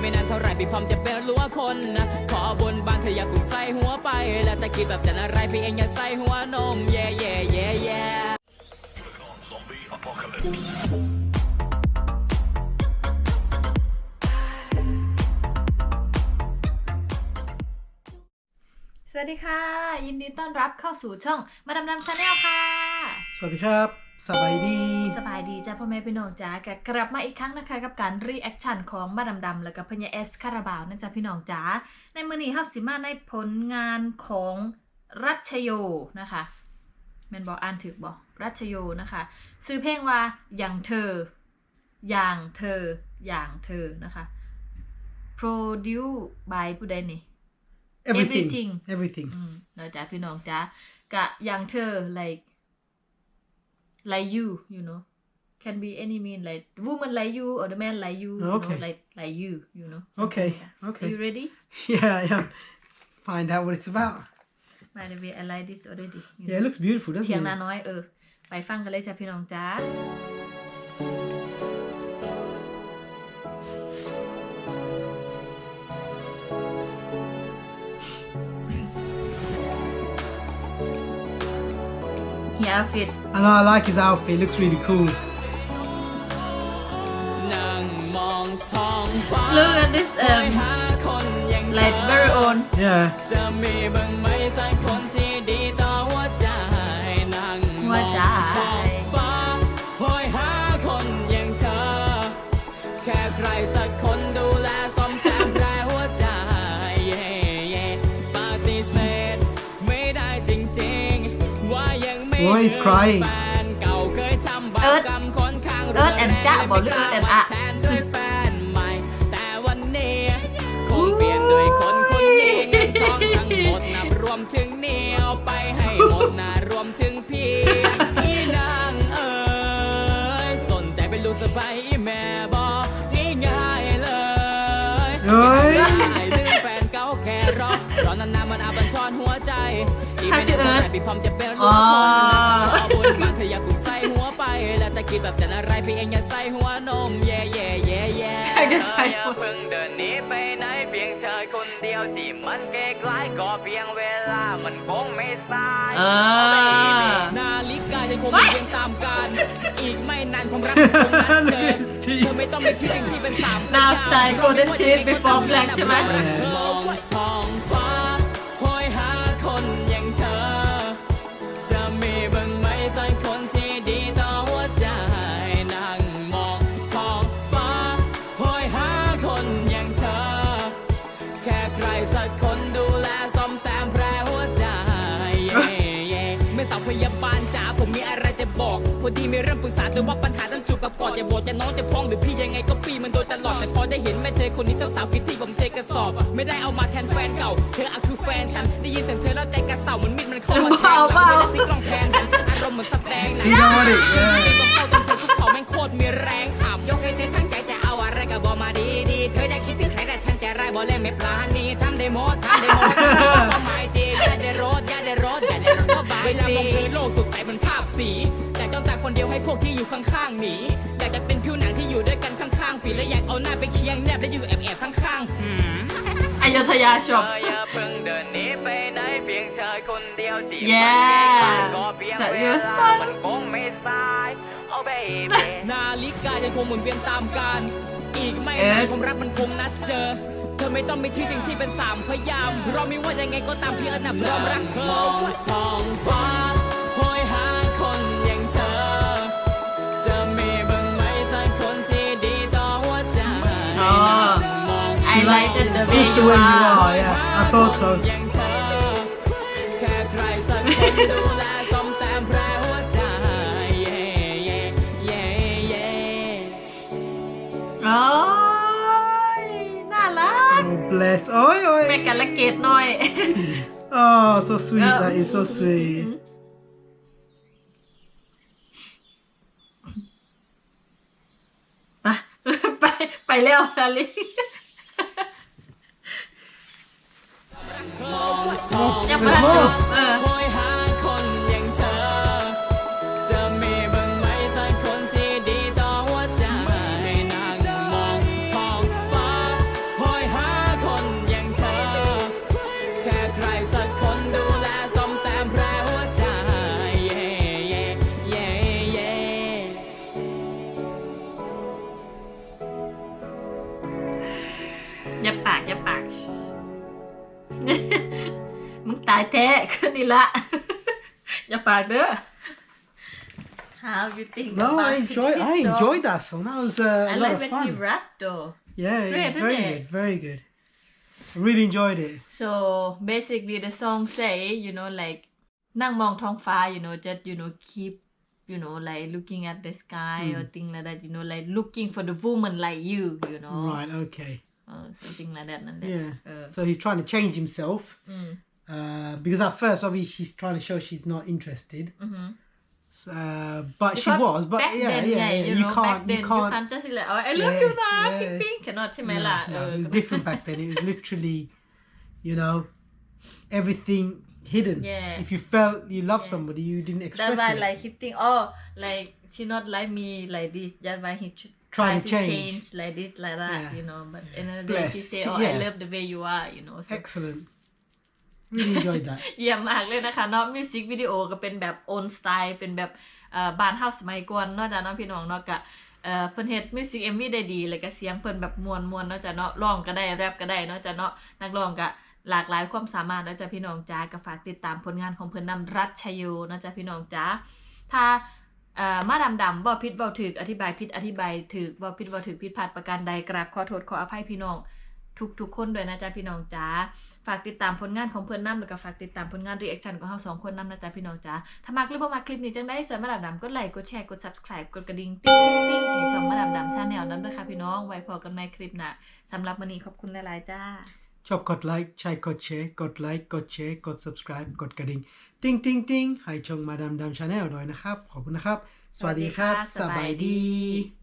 ไม่นานเท่าไหรพี่พร้อมจะเป็นรั้วคนนะขอบนบานเธออย่าเพิ่งใส่หัวไป แล้วแต่คิดแบบจะอะไรพี่เองอย่าใส่หัวนมเย่เย่เย่เย่ Zombie apocalypse. สวัสดีค่ะ ยินดีต้อนรับเข้าสู่ช่องมาดามดำชาแนลค่ะ สวัสดีครับ สบายดี สบายดีจ้าพ่อแม่พี่น้องจ้ากกลับมาอีกครั้งนะคะ กับการรีแอคชั่นของมาดามดำแล้วก็พญาเอสคาราบาวนั่นจ้าพี่น้องจ้าในมือนี้เฮาสิมาในผลงานของรัชโยนะคะแมนบอกอ่านถึกบอกรัชโยนะคะ ซื้อเพลงว่าอย่างเธอ อย่างเธอ อย่างเธอนะคะ produce by ผู้ใดนี่ everything Everything. everything อืมเนาะจ้าพี่น้องจ้ากะอย่างเธอ like like you you know can be any mean like woman like you or the man like you you Okay. know like like you you know Okay, something like that. okay. Are you ready yeah yeah find out what it's about by the way I like this already you yeah it know looks beautiful เถียง doesn't นา it น้อยเออ ไปฟังกันเลยจ้าพี่น้องจ้า เฮียฟิต I know I like his outfit it looks really cool นั่งมองท้องฟ้า Look at this คอย um หาคนอย่างเธอ like very own yeah จ ว่ายังไม่ Boy, he's ลืม crying. แฟนเก่าเคยทำบาเอิปร์ธกรรมค่อนข้างเอิร์ธแอนจ๊ะบอกหรือเอิร์ธแอนอะแทนด้วยแฟนใหม่แต่วันนี้คงเปลี่ยนด้วยคนคนนี้เงินทองทั้งหมดนับรวมถึงนี่เอาไปให้หมดนะรวมถึงพี่อีนางเอ๋ยสนใจเป็นลูกสะใภ้แม่บอกง่ายๆเลยเฮ้ยง่ายๆลืมแฟนเก่าแค่ รอรอนานๆมันอาบันชอนหัวใจอีกไม่นานเท่าไหร่พี่พร้อมจะเป็นลูกคนขอบุญบางเธออย่ากุใส่หัวไป แล้วแต่คิดแบบจะอะไรพี่เองอย่าใส่หัวนมเย่เย่เย่เย่อยากจะใส่อย่าเพิ่งเดินหนีไปไหนเพียงเธอคนเดียวที่มันใกล้ๆก็เพียงเวลามันคงไม่สายเออนาฬิกายังคงหมุนเวียนตามกันอีกไม่นานความรักมันคงนัดเจอเธอไม่ต้องไปชื่อจริงที่เป็นสาม Now style golden shade before black ใช่ไหมมองท้อง บอกพอดีมีเรื่องปรึกษาแต่ว่าปัญหาต้องจูบกับกอดจะบอกจะน้องจะพ้องหรือพี่ยังไงก็ปีมันโดนตลอดแต่พอได้เห็นแม่เธอคนนี้สาวๆคิดที่ผมเทกระสอบ ไม่ได้เอามาแทนแฟนเก่าเธออะคือแฟนฉันได้ยินเสียงเธอแล้วใจกระเสาเหมือนมิดมันเข้ามาแทงหลังเวลาที่กล้องแพนอารมณ์เหมือนสแตงหนต้องเข้าต้องเธอคุกเขาแม่งโคตรมีแรงอับยกให้เธอทั้งใจจะเอาอะไรก็บอกมาดีๆเธออยากคิดถึงใครแต่ฉันจะไร้บอกเล่นไม่ปลานี่ทำได้หมดทำได้หมดความหมาย เวลามองเธอโลกสดใสเหมือนภาพสีอยากจ้องตาคนเดียวให้พวกที่อยู่ข้างๆหนีอยากจะเป็นผิวหนังที่อยู่ด้วยกันข้างๆฝีและอยากเอาหน้าไปเคียงแนบและอยู่แอบๆข้างๆหืมอยุธยาช็อปเธออย่าเพิ่งเดินหนีไปไหนเพียงเธอคนเดียวที่ Yeah ก็เพียงแต่เวยูสตัลานมันคงไม่สายโอ้ baby นาฬิกายังคงหมุนเวียนตามกันอีกไม่นานความรักมันคงนัดเจอเธ อไม่ต้องมีชื่อจริงที่เป็นสามพยามเราไม่ว่ายังไงก็ตามพี่และนับพร้อมรักเธอมองท้องฟ้าหอยหาคนอย่างเธอ จะมีบ้างไหมสักคนที่ดีต่อหัวใจอ๋อมอง I like it the way Just the you way you are are yeah I thought so อย่างเธอแค่ใครสักคนดูแล ก oh bless oi แม่ oi กันละเกดหน่อย oh so sweet Yeah. that is so sweet ไปไปไปแล้วดาลิมองท้องยังไม่ได้จบเออ ย่าปากอย่าปาก มึงตายแท้ขึ้นนี่ละ อย่าปากเด้อ How you think No, about I enjoy. this I song? enjoyed that song. That was uh, I a lot like of when fun. he rap though Yeah, yeah, Great, very isn't it? good, very good. I really enjoyed it. so basically the song say you know like นั่งมองท้องฟ้า you know just you know keep you know like looking at the sky or thing like that you know like looking for the woman like you you know Right. Okay. Uh, something like that. And then, yeah. Uh, so he's trying to change himself. Mm. Uh, because at first, obviously, she's trying to show she's not interested. Mm-hmm. Uh, but because she was, but yeah, then, yeah, yeah, you, know, can't, you can't, you can't, just be like, oh, I love yeah, you, ma, yeah. ping, ping, cannot no, oh. it was different back then. It was literally, you know, everything hidden. Yeah. If you felt you love yeah. somebody, you didn't express That's why, it. like, he think, oh, like, she not like me like this. That's why he tr- Try try to to change. change like this like that Yeah. you know but in a way Bless. she say She- oh I yeah. love the way you are you know so Excellent. Really enjoyed that. เยี่ยมมากเลยนะคะเนาะมิวสิกวิดีโอก็เป็นแบบโอนสไตล์เป็นแบบเอ่อบ้านเฮาสมัยก่อนเนาะจ้ะเนาะพี่น้องเนาะกะเอ่อเพิ่นเฮ็ดมิวสิก MV ได้ดีเลยก็เสียงเพิ่นแบบม่วนๆเนาะจ้ะเนาะร้องก็ได้แรปก็ได้เนาะจ้ะเนาะนักร้องก็หลากหลายความสามารถเนาะจ้ะพี่น้องจ้าก็ฝากติดตามผลงานของเพิ่นนำรัชชโยเนาะจ้ะพี่น้องจ้าถ้าเอ่อ มาดำดำบ่ผิดบ่ถูกอธิบายผิดอธิบายถูกบ่ผิดบ่ถูกผิดพลาดประการใดกราบขอโทษขออภัยพี่น้องทุกทุกคนด้วยนะจ๊ะพี่น้องจ๋า ฝากติดตามผลงานของเพื่อนน้ำแล้วก็ฝากติดตามผลงานรีแอคชั่นของเราสองคนน้ำนะจ๊ะพี่น้องจ๋า ถ้ามักหรือบ่มักคลิปนี้จังได้สวยมาดามดำกดไลค์กดแชร์กด subscribe กดกระดิ่งติ๊งติ๊งติ๊งให้ช่องมาดามดำชาแนลนั้นด้วยค่ะพี่น้อง ไว้พอกันในคลิปหน้าสำหรับวันนี้ขอบคุณหลายๆจ้า ชอบกดไลค์ใช่กดแชร์กดไลค์กดแชร์กด subscribe กดกระดิ่งติ้งติ้งติ้งให้ชงมาดามดามชาแนลด้วยนะครับ ขอบคุณนะครับ สวัสดีครับ สบายดี